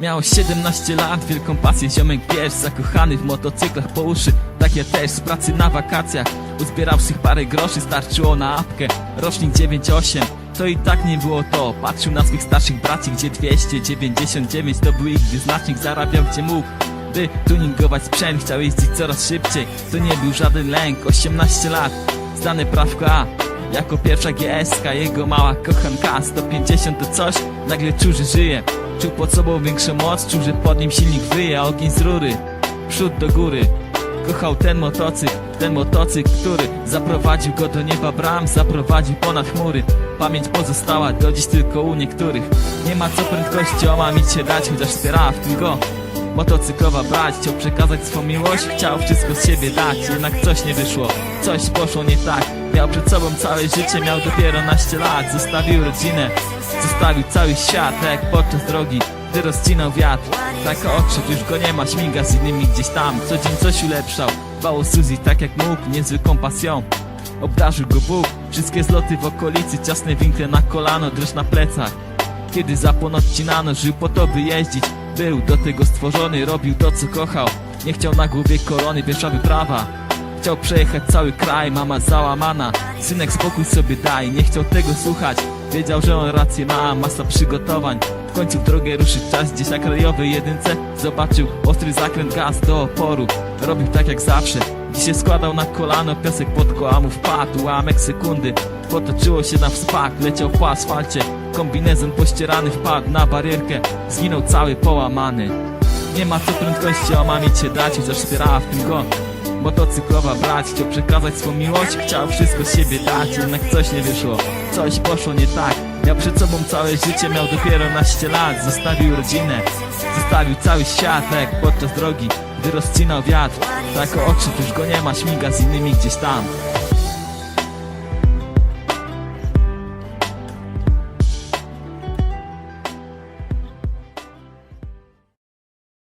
Miał 17 lat, wielką pasję ziomek wiesz Zakochany w motocyklach po uszy. Tak ja też z pracy na wakacjach tych parę groszy, starczyło na apkę. Rocznik 9-8 to i tak nie było to. Patrzył na swych starszych braci, gdzie 299 To był ich wyznacznik, zarabiał gdzie mógł by tuningować sprzęt, chciał jeździć coraz szybciej To nie był żaden lęk, 18 lat Zdane prawko A jako pierwsza GSK, jego mała kochanka 150 to coś, nagle czuł, że żyje Czuł pod sobą większą moc, czuł, że pod nim silnik wyje, a ogień z rury Przód do góry. Kochał ten motocykl, ten motocykl, który Zaprowadził go do nieba bram, zaprowadził ponad chmury. Pamięć pozostała do dziś tylko u niektórych. Nie ma co prędkości omamić się dać, chociaż wspierała w tym go Motocyklowa brać, chciał przekazać swą miłość Chciał wszystko z siebie dać, jednak coś nie wyszło Coś poszło nie tak Miał przed sobą całe życie, miał dopiero naście lat. Zostawił rodzinę, zostawił cały świat Tak jak podczas drogi, gdy rozcinał wiatr. Tak odszedł, już go nie ma, śmiga z innymi gdzieś tam. Co dzień coś ulepszał, dbał o Suzy tak jak mógł Niezwykłą pasją. Obdarzył go Bóg, wszystkie zloty w okolicy Ciasne winkle na kolano, dreszcz na plecach. Kiedy zapłon odcinano, żył po to by jeździć. Był do tego stworzony, robił to co kochał. Nie chciał na głowie korony, pierwsza wyprawa Chciał przejechać cały kraj, mama załamana. Synek spokój sobie daj, nie chciał tego słuchać. Wiedział, że on rację ma, masa przygotowań. W końcu w drogę ruszyć czas, gdzieś na krajowej jedynce Zobaczył ostry zakręt gaz do oporu. Robił tak jak zawsze. Gdy się składał na kolano, piasek pod kołamów wpadł Ułamek sekundy, potoczyło się na wspak Leciał po asfalcie, kombinezon pościerany wpadł na barierkę. Zginął cały połamany. Nie ma co prędkości omamić się dać, chociaż wspierała w tym go Motocyklowa brać, chciał przekazać swą miłość. Chciał wszystko z siebie dać, jednak coś nie wyszło. Coś poszło nie tak. Miał przed sobą całe życie, miał dopiero naście lat. Zostawił rodzinę, zostawił cały świat. Jak podczas drogi, gdy rozcinał wiatr Tak oczy już go nie ma, śmiga z innymi gdzieś tam